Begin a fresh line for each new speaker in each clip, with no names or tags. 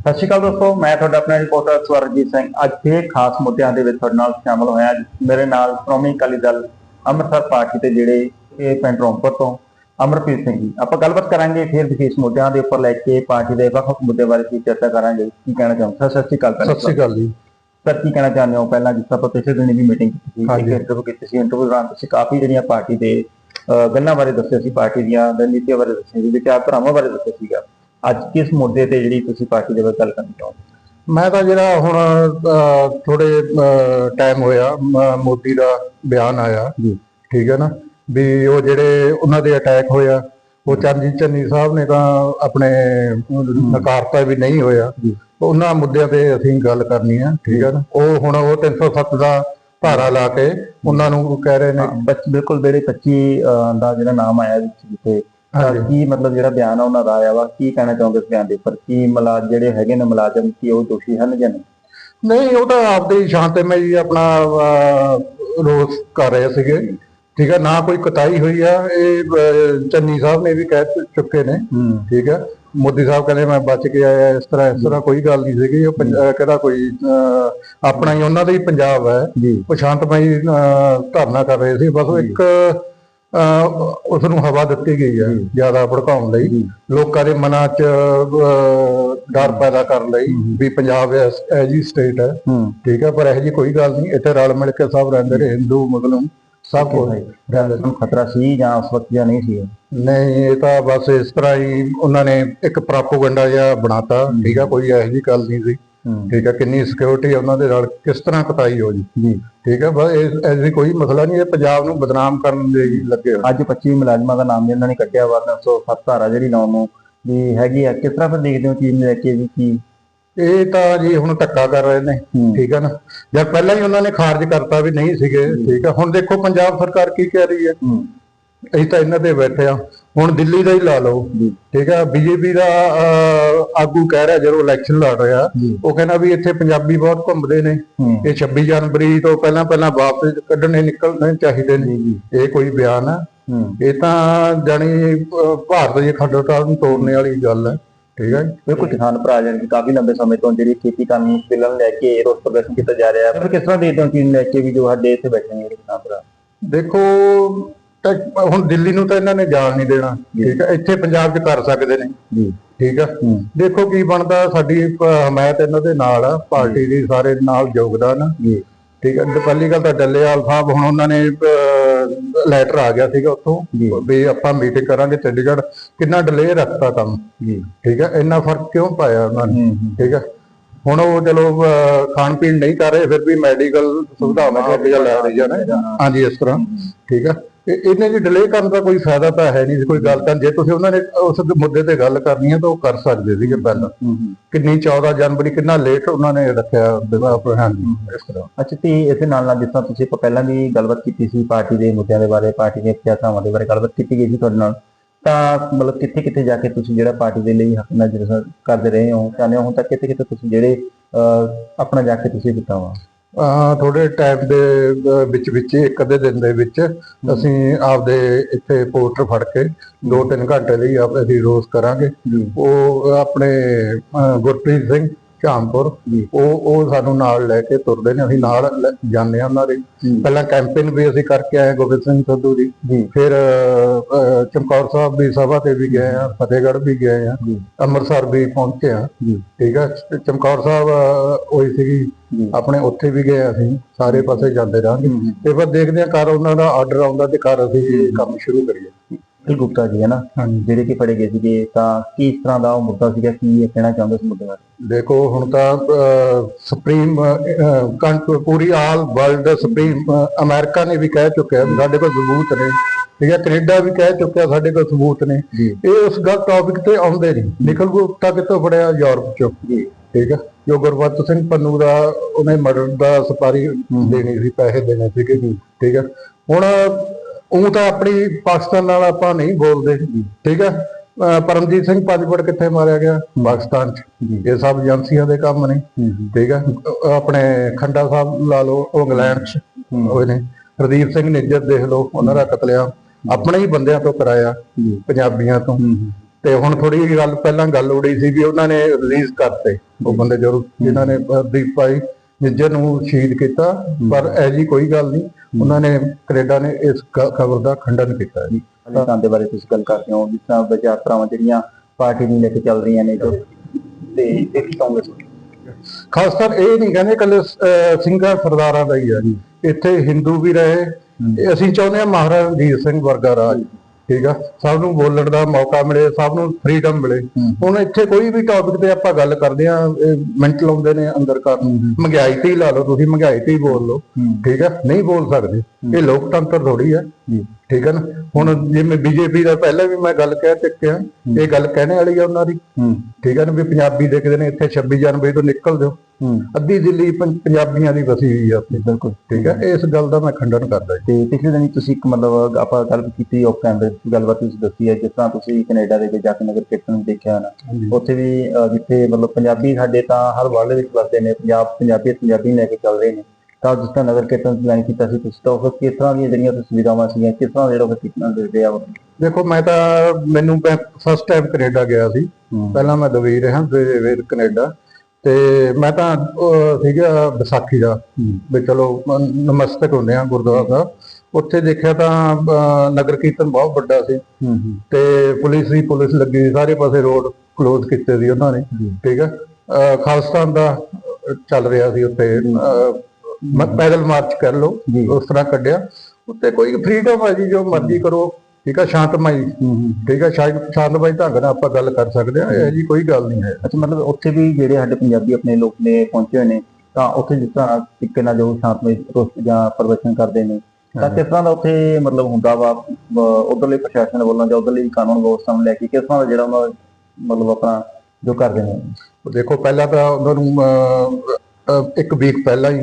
ਸਤਿ ਸ਼੍ਰੀ ਅਕਾਲ ਦੋਸਤੋ ਮੈਂ ਤੁਹਾਡਾ ਆਪਣਾ ਰਿਪੋਰਟਰ ਸਵਰਜੀਤ ਸਿੰਘ। ਅੱਜ ਫੇਰ ਖਾਸ ਮੁੱਦਿਆਂ ਦੇ ਵਿੱਚ ਤੁਹਾਡੇ ਨਾਲ ਸ਼ਾਮਲ ਹੋਇਆ ਮੇਰੇ ਨਾਲ ਸ਼੍ਰੋਮਣੀ ਅਕਾਲੀ ਦਲ ਅੰਮ੍ਰਿਤਸਰ ਪਾਰਟੀ ਦੇ ਜਿਹੜੇ ਇਹ ਪਿੰਡ ਰੌਂਪਰ ਤੋਂ ਅਮਰਪ੍ਰੀਤ ਸਿੰਘ ਜੀ। ਆਪਾਂ ਗੱਲਬਾਤ ਕਰਾਂਗੇ ਫਿਰ ਵਿਸ਼ੇਸ਼ ਮੁੱਦਿਆਂ ਦੇ ਉੱਪਰ ਲੈ ਕੇ ਪਾਰਟੀ ਦੇ ਵੱਖ ਵੱਖ ਮੁੱਦੇ ਬਾਰੇ ਵੀ ਚਰਚਾ ਕਰਾਂਗੇ। ਕੀ ਕਹਿਣਾ ਚਾਹੁੰਦਾ? ਸਤਿ ਸ਼੍ਰੀ ਅਕਾਲ
ਸਤਿ ਸ਼੍ਰੀ ਅਕਾਲ ਜੀ।
ਸਰ ਕੀ ਕਹਿਣਾ ਚਾਹੁੰਦੇ ਹੋ? ਪਹਿਲਾਂ ਜਿਸ ਤਰ੍ਹਾਂ ਆਪਾਂ ਪਿਛਲੇ ਦਿਨੀ ਵੀ ਮੀਟਿੰਗ ਕੀਤੀ ਸੀ
ਹਾਂਜੀ।
ਇੰਟਰਵਿਊ ਕੀਤੀ ਸੀ ਇੰਟਰਵਿਊ ਦੌਰਾਨ ਤੁਸੀਂ ਕਾਫੀ ਜਿਹੜੀਆਂ ਪਾਰਟੀ ਦੇ ਗੱਲਾਂ ਬਾਰੇ ਦੱਸਿਆ ਸੀ ਪਾਰਟੀ ਦੀਆਂ ਰਣਨੀਤੀਆਂ ਬਾਰੇ ਦੱਸਿਆ ਸੀ ਵਿਚਾਰਧਾਰਾਵਾਂ ਬਾਰੇ ਦੱਸਿਆ ਸੀਗਾ। ਅੱਜ ਕਿਸ ਮੁੱਦੇ ਤੇ ਜਿਹੜੀ ਤੁਸੀਂ ਪਾਰਟੀ ਦੇ ਬਾਰੇ ਗੱਲ ਕਰਨੀ ਚਾਹੁੰਦੇ
ਮੈਂ ਤਾਂ ਜਿਹੜਾ ਹੁਣ ਥੋੜੇ ਟਾਈਮ ਹੋਇਆ ਮੋਦੀ ਦਾ ਬਿਆਨ ਆਇਆ। ਠੀਕ ਹੈ ਨਾ? ਵੀ ਉਹ ਜਿਹੜੇ ਉਹਨਾਂ ਦੇ ਅਟੈਕ ਹੋਇਆ ਉਹ ਚਰਨਜੀਤ ਚੰਨੀ ਸਾਹਿਬ ਨੇ ਤਾਂ ਆਪਣੇ ਨਕਾਰਤਾ ਵੀ ਨਹੀਂ ਹੋਇਆ। ਉਹਨਾਂ ਮੁੱਦਿਆਂ ਤੇ ਅਸੀਂ ਗੱਲ ਕਰਨੀ ਹੈ ਠੀਕ ਹੈ ਨਾ? ਉਹ ਹੁਣ ਉਹ 307 ਦਾ ਧਾਰਾ ਲਾ ਕੇ ਉਹਨਾਂ ਨੂੰ ਕਹਿ ਰਹੇ ਨੇ
ਬਿਲਕੁਲ ਜਿਹੜੇ 25 ਅਹ, ਦਾ ਜਿਹੜਾ ਨਾਮ ਆਇਆ ਵਿੱਚ ਜਿੱਥੇ। ਕੀ ਮਤਲਬ ਜਿਹੜਾ ਬਿਆਨ ਆ ਉਹਨਾਂ ਦਾ ਆਇਆ ਵਾ? ਕੀ ਕਹਿਣਾ ਚਾਹੁੰਦੇ ਇਸ ਬਿਆਨ ਦੇ ਉੱਪਰ? ਕੀ ਮਲਾਜ ਜਿਹੜੇ ਹੈਗੇ ਨੇ ਮੁਲਾਜ਼ਮ ਕੀ ਉਹ ਦੋਸ਼ੀ ਹਨ ਜਾਂ ਨਹੀਂ?
ਨਹੀਂ ਉਹ ਤਾਂ ਆਪਦੇ ਸ਼ਾਂਤਮਈ ਜੀ ਆਪਣਾ ਰੋਸ ਕਰ ਰਹੇ ਸੀਗੇ। ਠੀਕ ਹੈ ਨਾ ਕੋਈ ਕਤਾਈ ਹੋਈ ਆ। ਇਹ ਚੰਨੀ ਸਾਹਿਬ ਨੇ ਵੀ ਕਹਿ ਚੁੱਕੇ ਨੇ। ਠੀਕ ਹੈ ਮੋਦੀ ਸਾਹਿਬ ਕਹਿੰਦੇ ਮੈਂ ਬਚ ਕੇ ਆਇਆ ਇਸ ਤਰ੍ਹਾਂ ਇਸ ਤਰ੍ਹਾਂ ਕੋਈ ਗੱਲ ਨਹੀਂ ਸੀਗੀ। ਉਹ ਕਿਹੜਾ ਕੋਈ ਆਪਣਾ ਹੀ ਉਹਨਾਂ ਦਾ ਹੀ ਪੰਜਾਬ ਹੈ। ਉਹ ਸ਼ਾਂਤਮਈ ਧਰਨਾ ਕਰ ਰਹੇ ਸੀ। ਬਸ ਉਹ ਇੱਕ ਉਸ ਨੂੰ ਹਵਾ ਦਿੱਤੀ ਗਈ ਹੈ ਜ਼ਿਆਦਾ ਭੜਕਾਉਣ ਲਈ। ਲੋਕਾਂ ਦੇ ਮਨਾਂ 'ਚ ਡਰ ਪੈਦਾ ਕਰਨ ਲਈ ਵੀ ਪੰਜਾਬ ਐਜੀ ਸਟੇਟ ਹੈ। ਠੀਕ ਹੈ ਪਰ ਇਹੋ ਜੀ ਕੋਈ ਗੱਲ ਨਹੀਂ। ਇੱਥੇ ਰਲ ਮਿਲ ਕੇ ਸਭ ਰਹਿੰਦੇ ਨੇ ਹਿੰਦੂ ਮੁਸਲਮਾਨ ਸਭ ਕੁਝ ਰਹਿੰਦੇ ਨੇ।
ਖਤਰਾ ਸੀ ਜਾਂ ਉਸ ਵਕਤ ਜਾਂ ਨਹੀਂ ਸੀ?
ਨਹੀਂ ਇਹ ਤਾਂ ਬਸ ਇਸ ਤਰ੍ਹਾਂ ਹੀ ਉਹਨਾਂ ਨੇ ਇੱਕ ਪ੍ਰਾਪੋਗੰਡਾ ਜਿਹਾ ਬਣਾਤਾ। ਠੀਕ ਹੈ ਕੋਈ ਇਹੋ ਜੀ ਗੱਲ ਨਹੀਂ ਸੀ। ਠੀਕ ਹੈ ਕਿੰਨੀ ਸਿਕਿਉਰਿਟੀ ਉਹਨਾਂ ਦੇ ਨਾਲ ਕਿਸ ਤਰ੍ਹਾਂ ਕਤਾਈ ਹੋ ਜੀ?
ਜੀ।
ਠੀਕ ਹੈ ਬਸ ਐਸੀ ਕੋਈ ਮਸਲਾ ਨਹੀਂ ਇਹ ਪੰਜਾਬ ਨੂੰ ਬਦਨਾਮ ਕਰਨ ਦੇ ਲੱਗੇ
ਅੱਜ 25 ਮੁਲਾਜ਼ਮਾਂ ਦਾ ਨਾਮ ਜਿਹਨਾਂ ਨੇ ਕੱਢਿਆ ਵਾ 307 ਧਾਰਾ ਜਿਹੜੀ ਨੌ ਨੂੰ ਵੀ ਹੈਗੀ ਆ ਕਿਸ ਤਰ੍ਹਾਂ ਫਿਰ ਦੇਖਦੇ ਹੋ ਚੀਜ਼ ਨੂੰ ਲੈ ਕੇ ਵੀ ਕੀ?
ਇਹ ਤਾਂ ਜੀ ਹੁਣ ਧੱਕਾ ਕਰ ਰਹੇ ਨੇ ਠੀਕ ਹੈ ਨਾ? ਜਦ ਪਹਿਲਾਂ ਹੀ ਉਹਨਾਂ ਨੇ ਖਾਰਜ ਕਰਤਾ ਵੀ ਨਹੀਂ ਸੀਗੇ ਠੀਕ ਹੈ ਹੁਣ ਦੇਖੋ ਪੰਜਾਬ ਸਰਕਾਰ ਕੀ ਕਹਿ ਰਹੀ ਹੈ।
ਹੂੰ।
ਅਸੀਂ ਤਾਂ ਇਹਨਾਂ ਤੇ ਬੈਠੇ ਆ ਹੁਣ ਦਿੱਲੀ ਦਾ ਹੀ ਲਾ ਲਓ। ਠੀਕ ਹੈ ਬੀਜੇਪੀ ਦਾ ਆਗੂ ਕਹਿ ਰਿਹਾ ਜਦੋਂ ਇਲੈਕਸ਼ਨ ਲੜ ਰਿਹਾ ਉਹ ਕਹਿੰਦਾ ਵੀ ਇੱਥੇ ਪੰਜਾਬੀ ਬਹੁਤ ਘੁੰਮਦੇ ਨੇ। ਇਹ 26 ਜਨਵਰੀ ਤੋਂ ਪਹਿਲਾਂ ਪਹਿਲਾਂ ਵਾਪਸ ਕੱਢਣੇ ਨਿਕਲਣੇ ਚਾਹੀਦੇ ਨੇ। ਇਹ ਕੋਈ ਬਿਆਨ ਹੈ
ਹੂੰ।
ਇਹ ਤਾਂ ਅਹ, ਭਾਰਤ ਦੀ ਖੰਡਤਾ ਨੂੰ ਤੋੜਨੇ ਵਾਲੀ ਗੱਲ ਹੈ ਠੀਕ ਹੈ
ਬਿਲਕੁਲ ਕਿਸਾਨ ਭਰਾ ਜਾਨ ਕਿ ਕਾਫੀ ਲੰਬੇ ਸਮੇਂ ਤੋਂ ਜਿਹੜੀ ਖੇਤੀ ਕਾਨੂੰਨ ਨੂੰ ਲੈ ਕੇ ਰੋਸ ਪ੍ਰਦਰਸ਼ਨ ਕੀਤਾ ਜਾ ਰਿਹਾ। ਹੈ ਕਿਸ ਤਰ੍ਹਾਂ ਦੇਖਦੇ ਹੋ ਚੀਜ਼ ਲੈ ਕੇ ਵੀ ਜੋ ਸਾਡੇ ਇੱਥੇ ਬੈਠੇ ਨੇ ਕਿਸਾਨ ਭਰਾ?
ਦੇਖੋ ਤਾਂ ਹੁਣ ਦਿੱਲੀ ਨੂੰ ਤਾਂ ਇਹਨਾਂ ਨੇ ਜਾਣ ਨਹੀਂ ਦੇਣਾ ਠੀਕ ਹੈ ਇੱਥੇ ਪੰਜਾਬ 'ਚ ਕਰ ਸਕਦੇ ਨੇ।
ਜੀ।
ਠੀਕ ਹੈ
ਹੂੰ।
ਦੇਖੋ ਕੀ ਬਣਦਾ ਸਾਡੀ ਹਮਾਇਤ ਇਹਨਾਂ ਦੇ ਨਾਲ ਆ ਪਾਰਟੀ ਦੀ ਸਾਰੇ ਨਾਲ ਯੋਗਦਾਨ ਆ।
ਜੀ।
ਠੀਕ ਹੈ ਤੇ ਪਹਿਲੀ ਗੱਲ ਤਾਂ ਡੱਲੇਵਾਲ ਸਾਹਿਬ ਹੁਣ ਉਹਨਾਂ ਨੇ ਲੈਟਰ ਆ ਗਿਆ ਸੀਗਾ ਉੱਥੋਂ। ਵੀ ਆਪਾਂ ਮੀਟਿੰਗ ਕਰਾਂਗੇ ਚੰਡੀਗੜ੍ਹ। ਕਿੰਨਾ ਡਿਲੇ ਰੱਖਤਾ ਕੰਮ।
ਜੀ।
ਠੀਕ ਹੈ ਇੰਨਾ ਫ਼ਰਕ ਕਿਉਂ ਪਾਇਆ ਉਹਨਾਂ ਨੇ? ਠੀਕ ਹੈ ਹੁਣ ਉਹ ਚਲੋ ਖਾਣ ਪੀਣ ਨਹੀਂ ਕਰ ਰਹੇ ਫਿਰ ਵੀ ਮੈਡੀਕਲ ਸੁਵਿਧਾਵਾਂ ਲੈ ਰਹੀ ਨੇ। ਹਾਂਜੀ ਇਸ ਤਰ੍ਹਾਂ। ਠੀਕ ਹੈ ਇਹਨੇ ਜੀ ਡਿਲੇ ਕਰਨ ਦਾ ਕੋਈ ਫਾਇਦਾ ਤਾਂ ਹੈ ਨਹੀਂ ਕੋਈ ਗੱਲ ਤਾਂ ਜੇ ਤੁਸੀਂ ਉਹਨਾਂ ਨੇ ਉਸ ਮੁੱਦੇ ਤੇ ਗੱਲ ਕਰਨੀ ਹੈ ਤਾਂ ਉਹ ਕਰ ਸਕਦੇ ਸੀਗੇ ਪਹਿਲਾਂ। ਕਿੰਨੀ 14 ਜਨਵਰੀ ਕਿੰਨਾ ਲੇਟ ਉਹਨਾਂ ਨੇ ਰੱਖਿਆ ਹਾਂਜੀ ਇਸ ਤਰ੍ਹਾਂ।
ਅੱਛਾ ਤੇ ਇਸੇ ਨਾਲ ਨਾਲ ਜਿਸ ਤਰ੍ਹਾਂ ਤੁਸੀਂ ਪਹਿਲਾਂ ਵੀ ਗੱਲਬਾਤ ਕੀਤੀ ਸੀ ਪਾਰਟੀ ਦੇ ਮੁੱਦਿਆਂ ਦੇ ਬਾਰੇ ਪਾਰਟੀ ਦੀਆਂ ਸਿਆਸਤਾਂ ਦੇ ਬਾਰੇ ਗੱਲਬਾਤ ਕੀਤੀ ਗਈ ਸੀ ਤੁਹਾਡੇ ਨਾਲ ਤਾਂ ਮਤਲਬ ਕਿੱਥੇ ਕਿੱਥੇ ਜਾ ਕੇ ਤੁਸੀਂ ਜਿਹੜਾ ਪਾਰਟੀ ਦੇ ਲਈ ਹੱਕ ਨਾਲ ਜਿਹੜਾ ਕਰਦੇ ਰਹੇ ਹੋ ਚਾਹੁੰਦੇ ਹੋ ਹੁਣ ਤੱਕ ਕਿੱਥੇ ਕਿੱਥੇ ਤੁਸੀਂ ਜਿਹੜੇ ਆਪਣਾ ਜਾ ਕੇ ਤੁਸੀਂ ਕੀਤਾ ਵਾ?
ਥੋੜੇ ਟਾਈਮ ਦੇ ਵਿੱਚ ਵਿੱਚ ਇੱਕ ਅੱਧੇ ਦਿਨ ਦੇ ਵਿੱਚ ਅਸੀਂ ਆਪਦੇ ਇੱਥੇ ਪੋਸਟਰ ਫੜ ਕੇ 2-3 ਘੰਟੇ ਲਈ ਆਪ ਅਸੀਂ ਰੋਸ ਕਰਾਂਗੇ। ਉਹ ਆਪਣੇ ਗੁਰਪ੍ਰੀਤ ਸਿੰਘ ਝਾਮਪੁਰ
ਜੀ।
ਉਹ ਉਹ ਸਾਨੂੰ ਨਾਲ ਲੈ ਕੇ ਤੁਰਦੇ ਨੇ ਅਸੀਂ ਨਾਲ ਲੈ- ਜਾਂਦੇ ਹਾਂ ਉਹਨਾਂ ਦੇ। ਪਹਿਲਾਂ ਕੈਂਪੇਨ ਵੀ ਅਸੀਂ ਕਰਕੇ ਆਏ ਗੋਬਿੰਦ ਸਿੰਘ ਸੰਧੂ
ਜੀ।
ਫਿਰ ਅਹ, ਚਮਕੌਰ ਸਾਹਿਬ ਦੀ ਸਭਾ ਤੇ ਵੀ ਗਏ ਆ ਫਤਿਹਗੜ੍ਹ ਵੀ ਗਏ ਆ ਅੰਮ੍ਰਿਤਸਰ ਵੀ ਪਹੁੰਚੇ ਆ ਠੀਕ ਚ- ਚਮਕੌਰ ਸਾਹਿਬ ਅਹ, ਹੋਈ ਸੀਗੀ। ਆਪਣੇ ਉੱਥੇ ਵੀ ਗਏ ਅਸੀਂ ਸਾਰੇ ਪਾਸੇ ਜਾਂਦੇ ਰਹਾਂਗੇ। ਤੇ ਫਿਰ ਦੇਖਦੇ ਹਾਂ ਕਰ ਉਹਨਾਂ ਦਾ ਆਰਡਰ ਆਉਂਦਾ ਤੇ ਕਰ ਅਸੀਂ ਕੰਮ ਸ਼ੁਰੂ ਕਰੀਏ।
ਇਹ ਗੁਪਤਾ ਜੀ ਹੈ ਨਾ? ਜਿਹੜੇ ਕਿ ਫੜੇ ਗਏ ਸੀਗੇ ਤਾਂ ਕਿਸ ਤਰ੍ਹਾਂ ਦਾ ਉਹ ਮੁੱਦਾ ਸੀਗਾ? ਕੀ ਇਹ ਕਹਿਣਾ ਚਾਹੁੰਦੇ ਇਸ ਮੁੱਦੇ ਬਾਰੇ?
ਦੇਖੋ ਹੁਣ ਤਾਂ ਸੁਪਰੀਮ ਪੂਰੀ ਆਲ ਵਰਲਡ ਸੁਪਰੀਮ ਅਮਰੀਕਾ ਨੇ ਵੀ ਕਹਿ ਚੁੱਕਿਆ ਸਾਡੇ ਕੋਲ ਸਬੂਤ ਨੇ। ਠੀਕ ਹੈ ਕੈਨੇਡਾ ਵੀ ਕਹਿ ਚੁੱਕਿਆ ਸਾਡੇ ਕੋਲ ਸਬੂਤ ਨੇ। ਇਹ ਉਸ ਗੱਲ ਟੌਪਿਕ ਤੇ ਆਉਂਦੇ ਨਹੀਂ ਨਿਕਲ ਗੁਪਤਾ ਕਿੱਥੋਂ ਫੜਿਆ? ਯੂਰਪ ਚੋਂ। ਠੀਕ ਹੈ। ਜੋ ਗੁਰਬਖਸ਼ ਸਿੰਘ ਪੰਨੂ ਦਾ ਉਹਨੇ ਮਰਡਰ ਦਾ ਸਪਾਰੀ ਦੇਣੀ ਸੀ ਪੈਸੇ ਦੇਣੇ ਸੀਗੇ। ਠੀਕ ਹੈ। ਹੁਣ ਉਹ ਤਾਂ ਆਪਣੀ ਪਾਕਿਸਤਾਨ ਨਾਲ ਆਪਾਂ ਨਹੀਂ ਬੋਲਦੇ। ਠੀਕ ਹੈ ਪਰਮਜੀਤ ਸਿੰਘ ਪੰਜਪੜ ਕਿੱਥੇ ਮਾਰਿਆ ਗਿਆ? ਪਾਕਿਸਤਾਨ ਚ। ਇਹ ਸਭ ਏਜੰਸੀਆਂ ਦੇ ਕੰਮ ਨੇ। ਠੀਕ ਹੈ ਆਪਣੇ ਖੰਡਾ ਸਾਹਿਬ ਲਾ ਲਓ ਉਹ ਇੰਗਲੈਂਡ ਚ। ਹੋਏ ਨੇ। ਹਰਦੀਪ ਸਿੰਘ ਨਿੱਜਰ ਦੇਖ ਲਓ ਉਹਨਾਂ ਦਾ ਕਤਲਿਆ ਆਪਣੇ ਹੀ ਬੰਦਿਆਂ ਤੋਂ ਕਰਾਇਆ ਪੰਜਾਬੀਆਂ ਤੋਂ। ਤੇ ਹੁਣ ਥੋੜੀ ਗੱਲ ਪਹਿਲਾਂ ਗੱਲ ਉੜੀ ਸੀ ਵੀ ਉਹਨਾਂ ਨੇ ਰਿਲੀਜ਼ ਕਰਤੇ। ਉਹ ਬੰਦੇ ਜੋ ਜਿਨ੍ਹਾਂ ਨੇ ਦੀਪ ਭਾਈ ਨਿੱਜਰ ਨੂੰ ਸ਼ਹੀਦ ਕੀਤਾ ਪਰ ਐਜੀ ਕੋਈ ਗੱਲ ਨਹੀਂ। ਉਹਨਾਂ ਨੇ ਕੈਨੇਡਾ ਨੇ ਇਸ ਖਬਰ ਦਾ ਖੰਡਨ ਕੀਤਾ ਹੈ
ਖਾਲਿਸਤਾਨ ਦੇ ਬਾਰੇ ਤੁਸੀਂ ਗੱਲ ਕਰਦੇ ਹੋ ਜਿਸ ਤਰ੍ਹਾਂ ਵਿਚਾਰਧਾਰਾਵਾਂ ਜਿਹੜੀਆਂ ਪਾਰਟੀ ਨੂੰ ਲੈ ਕੇ ਚੱਲ ਰਹੀਆਂ ਨੇ ਜੋ ਤੇ ਇਹ ਕੀ ਕਹੋਗੇ ਤੁਸੀਂ?
ਖਾਸ ਕਰ ਇਹ ਨਹੀਂ ਕਹਿੰਦੇ ਕੱਲੇ ਸਿੰਘਾਂ ਸਰਦਾਰਾਂ ਦਾ ਹੀ ਹੈ ਇੱਥੇ ਹਿੰਦੂ ਵੀ ਰਹੇ। ਅਸੀਂ ਚਾਹੁੰਦੇ ਹਾਂ ਮਹਾਰਾਜਾ ਰਣਜੀਤ ਸਿੰਘ ਵਰਗਾ ਰਾਜ। ਠੀਕ ਆ ਸਭ ਨੂੰ ਬੋਲਣ ਦਾ ਮੌਕਾ ਮਿਲੇ ਸਭ ਨੂੰ ਫ੍ਰੀडम ਮਿਲੇ। ਹੁਣ ਇੱਥੇ ਕੋਈ ਵੀ ਟੌਪਿਕ ਤੇ ਆਪਾਂ ਗੱਲ ਕਰਦੇ ਆ ਮਿੰਟ ਲਾਉਂਦੇ ਨੇ ਅੰਦਰ ਕਰਨ ਮਹਿੰਗਾਈ ਤੇ ਹੀ ਲਾ ਲਓ ਤੁਸੀਂ ਮਹਿੰਗਾਈ ਤੇ ਹੀ ਬੋਲ ਲਓ। ਠੀਕ ਆ ਨਹੀਂ ਬੋਲ ਸਕਦੇ। ਇਹ ਲੋਕਤੰਤਰ ਥੋੜੀ ਆ। ਠੀਕ ਹੈ ਨਾ? ਹੁਣ ਜਿਵੇਂ ਬੀਜੇਪੀ ਦਾ ਪਹਿਲਾਂ ਵੀ ਮੈਂ ਗੱਲ ਕਹਿ ਚੁੱਕਿਆ ਇਹ ਗੱਲ ਕਹਿਣੇ ਵਾਲੀ ਆ ਉਹਨਾਂ ਦੀ। ਠੀਕ ਹੈ ਨਾ? ਵੀ ਪੰਜਾਬੀ ਦੇਖਦੇ ਨੇ ਇੱਥੇ 26 ਜਨਵਰੀ ਤੋਂ ਨਿਕਲ ਦਿਓ। ਅੱਧੀ ਦਿੱਲੀ ਪੰਜਾਬੀਆਂ ਦੀ ਵਸੀ ਹੋਈ ਆ ਉੱਥੇ ਬਿਲਕੁਲ। ਠੀਕ ਹੈ? ਇਸ ਗੱਲ ਦਾ ਮੈਂ ਖੰਡਨ ਕਰਦਾ
ਤੇ ਪਿਛਲੇ ਦਿਨੀ ਤੁਸੀਂ ਇੱਕ ਮਤਲਬ ਆਪਾਂ ਗੱਲ ਕੀਤੀ ਆਫ ਕੈਮਰੇ ਦੀ ਗੱਲਬਾਤ ਤੁਸੀਂ ਦੱਸੀ ਹੈ ਜਿਸ ਤਰ੍ਹਾਂ ਤੁਸੀਂ ਕੈਨੇਡਾ ਦੇ ਵਿੱਚ ਜਾ ਕੇ ਨਗਰ ਕੀਰਤਨ ਨੂੰ ਦੇਖਿਆ ਨਾ ਉੱਥੇ ਵੀ ਜਿੱਥੇ ਮਤਲਬ ਪੰਜਾਬੀ ਸਾਡੇ ਤਾਂ ਹਰ ਵਰਲਡ ਵਿੱਚ ਵਸਦੇ ਨੇ ਪੰਜਾਬ ਪੰਜਾਬੀ ਪੰਜਾਬੀ ਲੈ ਕੇ ਚੱਲ ਰਹੇ ਨੇ। ਤਾਂ ਤਰ੍ਹਾਂ ਨਗਰ ਕੀਰਤਨ ਪਲਾਨ ਕੀਤਾ ਸੀ ਤੁਸੀਂ ਤਾਂ ਉਹ ਕਿਸ ਤਰ੍ਹਾਂ ਦੀਆਂ ਜਿਹੜੀਆਂ ਸੁਵਿਧਾਵਾਂ ਸੀਗੀਆਂ ਕਿਸ ਤਰ੍ਹਾਂ ਜਿਹੜਾ ਉਹ ਕੀਰਤਨ ਦੇ ਰਿਹਾ
ਦੇਖੋ ਮੈਂ ਤਾਂ ਮੈਨੂੰ ਫਸਟ ਟਾਈਮ ਕੈਨੇਡਾ ਗਿਆ ਸੀ। ਪਹਿਲਾਂ ਮੈਂ ਦੁਬਈ ਰਿਹਾ ਫਿਰ ਫਿਰ ਕੈਨੇਡਾ। ਤੇ ਮੈਂ ਤਾਂ ਸੀਗਾ ਵਿਸਾਖੀ ਦਾ। ਵੀ ਚਲੋ ਨਮਸਤਕ ਹੁੰਦੇ ਆ ਗੁਰਦੁਆਰਾ ਦਾ ਉੱਥੇ ਦੇਖਿਆ ਤਾਂ ਨਗਰ ਕੀਰਤਨ ਬਹੁਤ ਵੱਡਾ ਸੀ। ਤੇ ਪੁਲਿਸ ਦੀ ਪੁਲਿਸ ਲੱਗੀ ਸੀ ਸਾਰੇ ਪਾਸੇ ਰੋਡ ਕਲੋਜ਼ ਕੀਤੇ ਸੀ ਉਹਨਾਂ ਨੇ। ਠੀਕ ਹੈ ਖਾਲਿਸਤਾਨ ਦਾ ਚੱਲ ਰਿਹਾ ਸੀ ਉੱਥੇ ਪੈਦਲ ਮਾਰਚ ਕਰ ਲਓ ਉਸ ਤਰ੍ਹਾਂ ਕੱਢਿਆ। ਉੱਤੇ ਕੋਈ ਫ੍ਰੀडम ਹੈ ਜੀ ਜੋ ਮਰਜ਼ੀ ਕਰੋ। ਠੀਕ ਹੈ ਸ਼ਾਂਤਮਈ ਠੀਕ ਹੈ ਸ਼ਾਂਤ- ਸ਼ਾਂਤਮਈ ਢੰਗ ਨਾਲ ਆਪਾਂ ਗੱਲ ਕਰ ਸਕਦੇ ਆ ਇਹ ਜੀ ਕੋਈ ਗੱਲ ਨਹੀਂ ਹੈ।
ਅੱਛਾ ਮਤਲਬ ਉੱਥੇ ਵੀ ਜਿਹੜੇ ਸਾਡੇ ਪੰਜਾਬੀ ਆਪਣੇ ਲੋਕ ਨੇ ਪਹੁੰਚੇ ਹੋਏ ਨੇ ਤਾਂ ਉੱਥੇ ਜਿਸ ਤਰ੍ਹਾਂ ਤਰੀਕੇ ਨਾਲ ਜੋ ਸ਼ਾਂਤਮਈ ਰੋਸ ਜਾਂ ਪ੍ਰਦਰਸ਼ਨ ਕਰਦੇ ਨੇ ਤਾਂ ਕਿਸ ਤਰ੍ਹਾਂ ਦਾ ਉੱਥੇ ਮਤਲਬ ਹੁੰਦਾ ਵਾ ਉਧਰਲੇ ਪ੍ਰਸ਼ਾਸਨ ਵੱਲੋਂ ਜਾਂ ਉਧਰਲੀ ਕਾਨੂੰਨ ਵਿਵਸਥਾ ਨੂੰ ਲੈ ਕੇ ਕਿਸ ਤਰ੍ਹਾਂ ਦਾ ਜਿਹੜਾ ਉਹਨਾਂ ਮਤਲਬ ਆਪਣਾ ਜੋ ਕਰਦੇ ਨੇ?
ਦੇਖੋ ਪਹਿਲਾਂ ਤਾਂ ਉਹਨਾਂ ਨੂੰ ਇੱਕ ਵੀਕ ਪਹਿਲਾਂ ਹੀ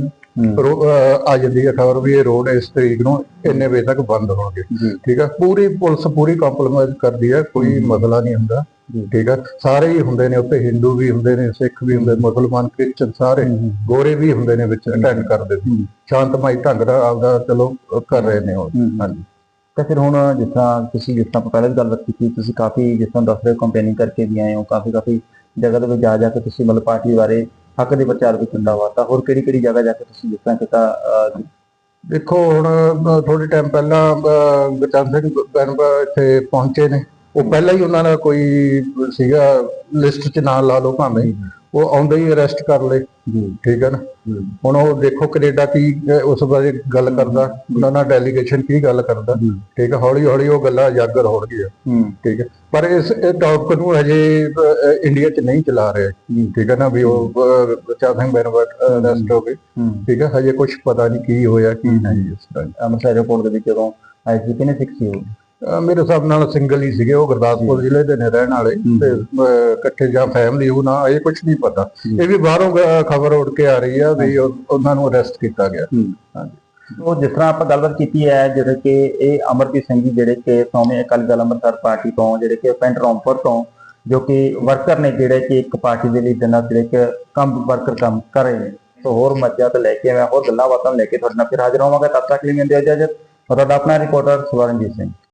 ਆ ਜਾਂਦੀ ਹੈ ਖਬਰ ਵੀ ਇਹ ਰੋਡ ਇਸ ਤਰੀਕ ਨੂੰ ਇੰਨੇ ਵਜੇ ਤੱਕ ਬੰਦ ਹੋਣਗੇ ਠੀਕ ਹੈ ਪੂਰੀ ਪੁਲਿਸ ਪੂਰੀ ਕੰਪਰੋਮਾਈਜ਼ ਕਰਦੀ ਹੈ ਕੋਈ ਮਸਲਾ ਨਹੀਂ ਹੁੰਦਾ। ਠੀਕ ਹੈ ਸਾਰੇ ਹੀ ਹੁੰਦੇ ਨੇ ਉੱਤੇ ਹਿੰਦੂ ਵੀ ਹੁੰਦੇ ਨੇ ਸਿੱਖ ਵੀ ਹੁੰਦੇ ਮੁਸਲਮਾਨ ਕ੍ਰਿਸਚਨ ਸਾਰੇ ਗੋਰੇ ਵੀ ਹੁੰਦੇ ਨੇ ਵਿੱਚ ਅਟੈਂਡ ਕਰਦੇ ਸ਼ਾਂਤਮਈ ਢੰਗ ਨਾਲ ਆਪਦਾ ਚਲੋ ਕਰ ਰਹੇ ਨੇ ਉਹ। ਹਾਂਜੀ।
ਤਾਂ ਫਿਰ ਹੁਣ ਜਿਸ ਤਰ੍ਹਾਂ ਤੁਸੀਂ ਜਿਸ ਤਰ੍ਹਾਂ ਪਹਿਲਾਂ ਵੀ ਗੱਲਬਾਤ ਕੀਤੀ ਤੁਸੀਂ ਕਾਫੀ ਜਿਸ ਤਰ੍ਹਾਂ ਦੱਸ ਰਹੇ ਕੰਪੇਨਿੰਗ ਕਰਕੇ ਵੀ ਆਏ ਹੋ ਕਾਫੀ ਕਾਫੀ ਜਗ੍ਹਾ ਦੇ ਵਿੱਚ ਜਾ ਜਾ ਕੇ ਤੁਸੀਂ ਮਤਲਬ ਪਾਰਟੀ ਬਾਰੇ ਹੱਕ ਦੇ ਪ੍ਰਚਾਰ ਵੀ ਕੀਤਾ ਵਾ ਤਾਂ ਹੋਰ ਕਿਹੜੀ ਕਿਹੜੀ ਜਗ੍ਹਾ ਜਾ ਕੇ ਤੁਸੀਂ ਜਿਸ ਤਰ੍ਹਾਂ ਕੀਤਾ
ਦੇਖੋ ਹੁਣ ਥੋੜੇ ਟਾਈਮ ਪਹਿਲਾਂ ਅਹ, ਗੁਰਚਰਨ ਸਿੰਘ ਬੈਨਬਾ ਇੱਥੇ ਪਹੁੰਚੇ ਨੇ। ਉਹ ਪਹਿਲਾਂ ਹੀ ਉਹਨਾਂ ਦਾ ਕੋਈ ਸੀਗਾ ਲਿਸਟ 'ਚ ਨਾਂ ਲਾ ਲਓ ਭਾਵੇਂ। ਉਹ ਆਉਂਦੇ ਹੀ ਅਰੈਸਟ ਕਰ ਲਏ। ਠੀਕ ਹੈ ਨਾ? ਹੁਣ ਉਹ ਦੇਖੋ ਕੈਨੇਡਾ ਕੀ ਉਸ ਬਾਰੇ ਗੱਲ ਕਰਦਾ। ਉਹਨਾਂ ਦਾ ਡੈਲੀਗੇਸ਼ਨ ਕੀ ਗੱਲ ਕਰਦਾ। ਠੀਕ ਹੈ ਹੌਲੀ ਹੌਲੀ ਉਹ ਗੱਲਾਂ ਉਜਾਗਰ ਹੋਣਗੀਆਂ ਠੀਕ ਹੈ ਪਰ ਇਸ ਟੌਪਿਕ ਨੂੰ ਹਜੇ ਇੰਡੀਆ 'ਚ ਨਹੀਂ ਚਲਾ ਰਹੇ। ਠੀਕ ਹੈ ਨਾ? ਵੀ ਉਹ ਗੁਰਚਰਨ ਸਿੰਘ ਬੈਨਬਾ ਅਰੈਸਟ ਹੋ। ਗਏ। ਠੀਕ ਹੈ ਹਜੇ ਕੁਝ ਪਤਾ ਨਹੀਂ ਕੀ ਹੋਇਆ ਕੀ ਨਹੀਂ ਇਸ ਤਰ੍ਹਾਂ
ਅੰਮ੍ਰਿਤਸਰ 에ਅਰਪੋਰਟ ਦੇ ਵਿੱਚ ਜਦੋਂ ਆਏ ਸੀ ਕਿਨੇ ਸਿੱਖ ਸੀ ਉਹ?
ਅਹ ਮੇਰੇ ਹਿਸਾਬ ਨਾਲ ਸਿੰਗਲ ਹੀ ਸੀਗੇ ਉਹ ਗੁਰਦਾਸਪੁਰ ਜ਼ਿਲ੍ਹੇ ਦੇ ਨੇ ਰਹਿਣ ਵਾਲੇ ਤੇ ਇਕੱਠੇ ਜਾਂ ਫੈਮਿਲੀ ਉਹ ਨਾ ਇਹ ਕੁਝ ਨਹੀਂ ਪਤਾ। ਇਹ ਵੀ ਬਾਹਰੋਂ ਖਬਰ ਉੱਡ ਕੇ ਆ ਰਹੀ ਆ ਵੀ ਉਹ- ਉਹਨਾਂ ਨੂੰ ਅਰੈਸਟ ਕੀਤਾ ਗਿਆ। ਹਾਂਜੀ।
ਉਹ ਜਿਸ ਤਰ੍ਹਾਂ ਆਪਾਂ ਗੱਲਬਾਤ ਕੀਤੀ ਹੈ ਜਿਹੜੇ ਕਿ ਇਹ ਅਮਰਜੀਤ ਸਿੰਘ ਜੀ ਜਿਹੜੇ ਕਿ ਸੌਵੇਂ ਅਕਾਲੀ ਦਲ ਅੰਮ੍ਰਿਤਸਰ ਪਾਰਟੀ ਤੋਂ ਜਿਹੜੇ ਕਿ ਪਿੰਡ ਰੌਂਪੁਰ ਤੋਂ ਜੋ ਕਿ ਵਰਕਰ ਨੇ ਜਿਹੜੇ ਕਿ ਇੱਕ ਪਾਰਟੀ ਦੇ ਲਈ ਦਿਨਾਂ ਜਿਹੜੇ ਕਿ ਕੰਮ ਵਰਕਰ ਕੰਮ ਕਰ ਰਹੇ ਨੇ। ਸੋ ਹੋਰ ਮੱਝਾਂ ਤੋਂ ਲੈ ਕੇ ਮੈਂ ਹੋਰ ਗੱਲਾਂ ਬਾਤਾਂ ਲੈ ਕੇ ਤੁਹਾਡੇ ਨਾਲ ਫਿਰ ਹਾਜ਼ਰ ਹੋਵਾਂਗਾ। ਤਦ ਤੱਕ ਲਈ ਮੈਨੂੰ ਦਿਓ ਇਜਾਜ਼ਤ। ਤੁਹਾਡਾ ਆਪਣਾ ਰਿਪੋਰਟਰ ਸਵਰਨਜੀਤ ਸਿੰਘ।